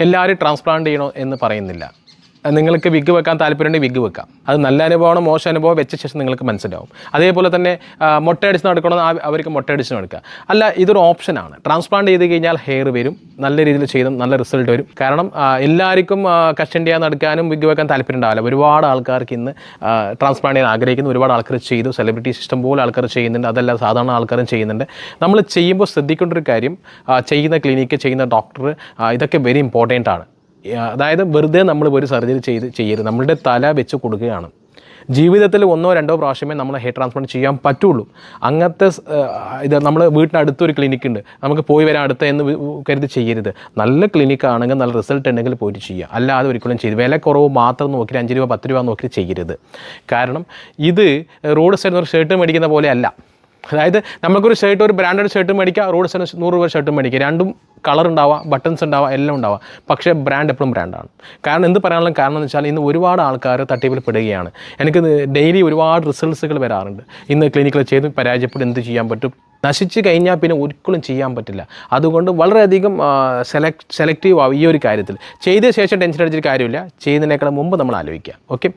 എല്ലാവരും ട്രാൻസ്പ്ലാന്റ് ചെയ്യണോ എന്ന് പറയുന്നില്ല. നിങ്ങൾക്ക് വിഗ് വെക്കാൻ താല്പര്യമുണ്ടെങ്കിൽ വിഗ് വെക്കാം. അത് നല്ല അനുഭവമാണ് മോശം അനുഭവം വെച്ച ശേഷം നിങ്ങൾക്ക് മനസ്സിലാവും. അതേപോലെ തന്നെ മുട്ട മുട്ടയടിച്ച് നടക്കണമെന്ന് അവർക്ക് മുട്ടയടിച്ച് നടക്കുക. അല്ല ഇതൊരു ഓപ്ഷനാണ് ട്രാൻസ്പ്ലാന്റ് ചെയ്ത് കഴിഞ്ഞാൽ ഹെയർ വരും നല്ല രീതിയിൽ ചെയ്തും നല്ല റിസൾട്ട് വരും. കാരണം എല്ലാവർക്കും കസ്റ്റൻ ചെയ്യാൻ നടക്കാനും വിഗ് വെക്കാൻ താല്പര്യം ഉണ്ടാവില്ല. ഒരുപാട് ആൾക്കാർക്ക് ഇന്ന് ട്രാൻസ്പ്ലാന്റ് ചെയ്യാൻ ആഗ്രഹിക്കുന്നു. ഒരുപാട് ആൾക്കാർ ചെയ്തു. സെലിബ്രിറ്റി സിസ്റ്റം പോലെ ആൾക്കാർ ചെയ്യുന്നുണ്ട്. അതല്ല സാധാരണ ആൾക്കാരും ചെയ്യുന്നുണ്ട്. നമ്മൾ ചെയ്യുമ്പോൾ ശ്രദ്ധിക്കേണ്ട ഒരു കാര്യം ചെയ്യുന്ന ക്ലിനിക്ക് ചെയ്യുന്ന ഡോക്ടർ ഇതൊക്കെ വെരി ഇമ്പോർട്ടന്റ് ആണ്. അതായത് വെറുതെ നമ്മൾ ഒരു സർജറി ചെയ്ത് ചെയ്യരുത്. നമ്മളുടെ തല വെച്ച് കൊടുക്കുകയാണ്. ജീവിതത്തിൽ ഒന്നോ രണ്ടോ പ്രാവശ്യമേ നമ്മൾ ഹെയർ ട്രാൻസ്പ്ലാന്റ് ചെയ്യാൻ പറ്റുള്ളൂ. അങ്ങനത്തെ ഇത് നമ്മൾ വീട്ടിനടുത്തൊരു ക്ലിനിക്ക് ഉണ്ട്. നമുക്ക് പോയി വരാൻ അടുത്ത എന്ന് കരുതി ചെയ്യരുത്. നല്ല ക്ലിനിക്ക് ആണെങ്കിൽ നല്ല റിസൾട്ട് ഉണ്ടെങ്കിൽ പോയിട്ട് ചെയ്യുക. അല്ലാതെ ഒരിക്കലും ചെയ്ത് വില കുറവ് മാത്രം നോക്കി അഞ്ച് രൂപ പത്ത് രൂപ നോക്കി ചെയ്യരുത്. കാരണം ഇത് റോഡ് സൈഡിൽ ഒരു ഷർട്ട് മേടിക്കുന്ന പോലെ അല്ല. അതായത് നമുക്കൊരു ഷർട്ട് ഒരു ബ്രാൻഡഡ് ഷർട്ട് മേടിക്കുക റോഡ് സൈഡ് നൂറ് രൂപ ഷർട്ട് മേടിക്കുക രണ്ടും കളർ ഉണ്ടാവുക ബട്ടൺസ് ഉണ്ടാവുക എല്ലാം ഉണ്ടാവുക പക്ഷേ ബ്രാൻഡ് എപ്പോഴും ബ്രാൻഡാണ് കാരണം എന്ത് പറയാനുള്ള കാരണം എന്ന് വെച്ചാൽ ഇന്ന് ഒരുപാട് ആൾക്കാർ തട്ടിപ്പിൽ പെടുകയാണ്. എനിക്ക് ഡെയിലി ഒരുപാട് റിസൾട്ട്സുകൾ വരാറുണ്ട്. ഇന്ന് ക്ലിനിക്കിൽ ചെയ്ത് പരാജയപ്പെട്ട് എന്ത് ചെയ്യാൻ പറ്റും? നശിച്ച് കഴിഞ്ഞാൽ പിന്നെ ഒരിക്കലും ചെയ്യാൻ പറ്റില്ല. അതുകൊണ്ട് വളരെയധികം സെലക്ട് സെലക്റ്റീവ് ആവും ഈ ഒരു കാര്യത്തിൽ. ചെയ്ത ശേഷം ടെൻഷൻ അടിച്ചിട്ട് കാര്യമില്ല. ചെയ്യുന്നതിനേക്കാൾ മുമ്പ് നമ്മൾ ആലോചിക്കുക. ഓക്കെ